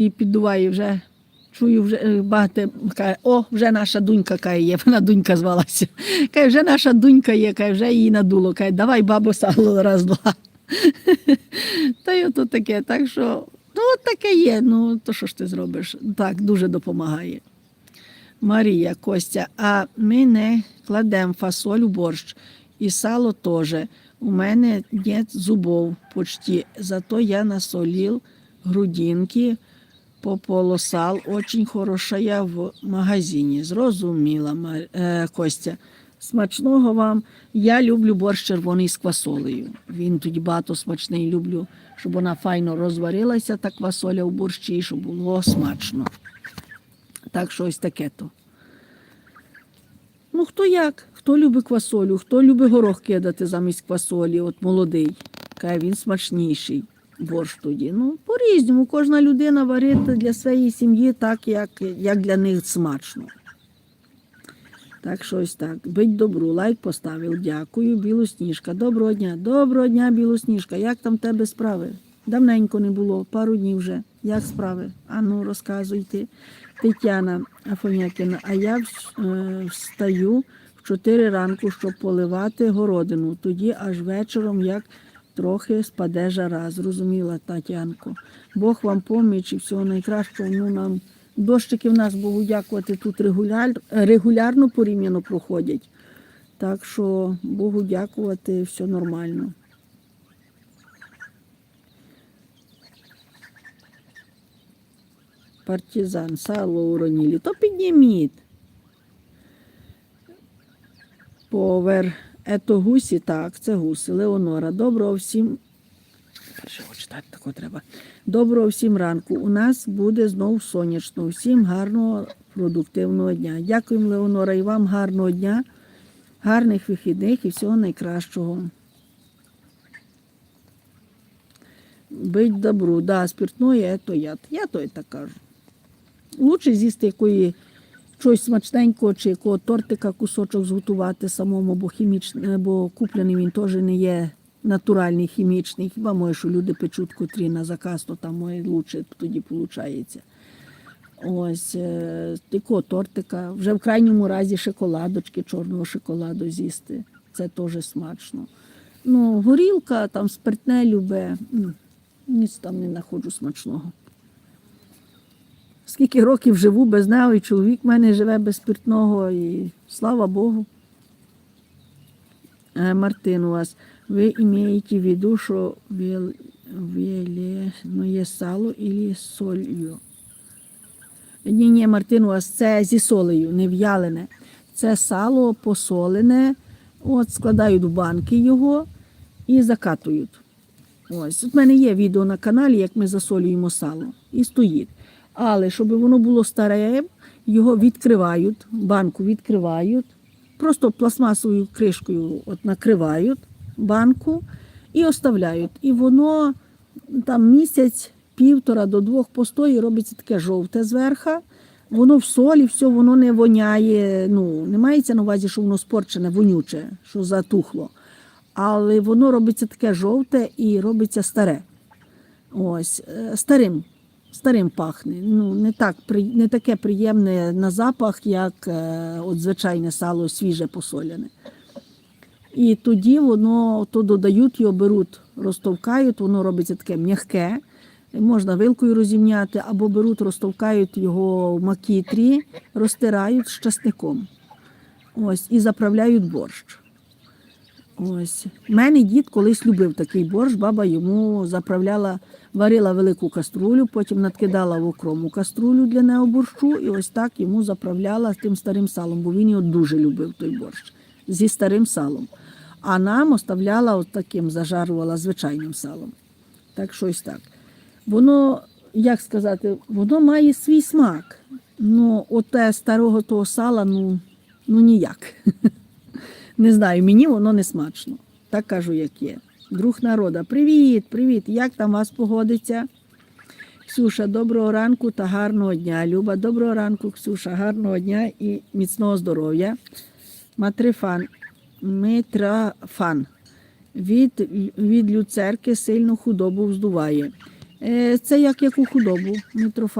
і піддуває вже. Чую, вже е, багато каже, о, вже наша дунька каже, є, вона дунька звалася. Каже, вже наша дунька є, каже, вже її надуло. Каже, давай бабу сало раз, два. Та й ото таке. Так що, ну, от таке є. Ну, то що ж ти зробиш? Так, дуже допомагає. Марія Костя, а ми не кладемо фасоль у борщ і сало теж. У мене нет зубов почти, зато я насолил грудинки, пополосал, очень хорошая в магазині. Зрозуміла, е, Костя. Смачного вам. Я люблю борщ червоний з квасолею. Він тоді багато смачний. Люблю, щоб вона файно розварилася, та квасоля у борщі, щоб було смачно. Так що ось таке то. Ну, хто як? Хто любить квасолю, хто любить горох кидати замість квасолі, от молодий. Каже, він смачніший борщ тоді. Ну, по-різному, кожна людина варить для своєї сім'ї так, як, як для них смачно. Так що ось так. Бить добру, лайк поставив. Дякую, білосніжка. Доброго дня. Доброго дня, білосніжка. Як там тебе справи? Давненько не було, пару днів вже. Як справи? Ану, розказуйте. Тетяна Афонякіна, а я е, встаю в 4 ранку, щоб поливати городину. Тоді аж вечором як трохи спаде жара. Зрозуміла Тетянко. Бог вам поміч і всього найкращого. Ну нам дощики в нас Богу дякувати тут регуляр, регулярно порівняно проходять. Так що Богу дякувати, все нормально. Партизан, сало уронили, то підніміть. Повер. Ето гусі, так, це гуси. Леонора. Доброго всім. Перше читати тако треба. Доброго всім ранку. У нас буде знов сонячно. Всім гарного, продуктивного дня. Дякуємо, Леонора, і вам гарного дня, гарних вихідних і всього найкращого. Бить добру, да, спиртное, то яд. Я то і так кажу. Лучше з'їсти якої щось смачненького чи якого тортика кусочок зготувати самому, бо хімічний, бо куплений він теж не є натуральний, хімічний. Хіба може, що люди печуть котрі на заказ, то там може лучше тоді виходить. Ось е, такого тортика. Вже в крайньому разі шоколадочки, чорного шоколаду з'їсти. Це теж смачно. Ну, горілка, там спиртне любе, ніц там не знаходжу смачного. Скільки років живу без нього, і чоловік в мене живе без спиртного, і слава Богу. Е, Мартин, у вас, ви маєте в виду, що вел- сало і солью? Ні, ні, Мартин, у вас це зі солею, не в'ялене. Це сало посолене, от складають в банки його і закатують. Ось, от в мене є відео на каналі, як ми засолюємо сало. І стоїть. Але щоб воно було старе, його відкривають, банку відкривають, просто пластмасовою кришкою от накривають банку і оставляють. І воно там місяць, півтора до двох постоїть, робиться таке жовте зверха. Воно в солі, все, воно не воняє. Ну, не мається на увазі, що воно спорчене, вонюче, що затухло. Але воно робиться таке жовте і робиться старе. Ось, е, старим. Старим пахне. Ну, не, так, не таке приємне на запах, як е, от звичайне сало свіже посоляне. І тоді воно то додають його, беруть, розтовкають, воно робиться таке м'яке. Можна вилкою розімняти, або беруть, розтовкають його в макітрі, розтирають з часником. Ось, і заправляють борщ. Ось. Мене дід колись любив такий борщ, баба йому заправляла, варила велику каструлю, потім надкидала в окрому каструлю для нього борщу, і ось так йому заправляла тим старим салом, бо він його дуже любив, той борщ, зі старим салом. А нам оставляла от таким, зажарувала звичайним салом. Так що ось так. Воно, як сказати, воно має свій смак. Ну, оте старого того сала, ну, ну ніяк. Не знаю, мені воно не смачно. Так кажу, як є. Друг народа, привіт, привіт. Як там вас погодиться? Ксюша, доброго ранку та гарного дня. Люба, доброго ранку, Ксюша, гарного дня і міцного здоров'я. Матрифан, Митрафан. Від, від люцерки сильну худобу вздуває. Е, Це як яку худобу, Митрофан.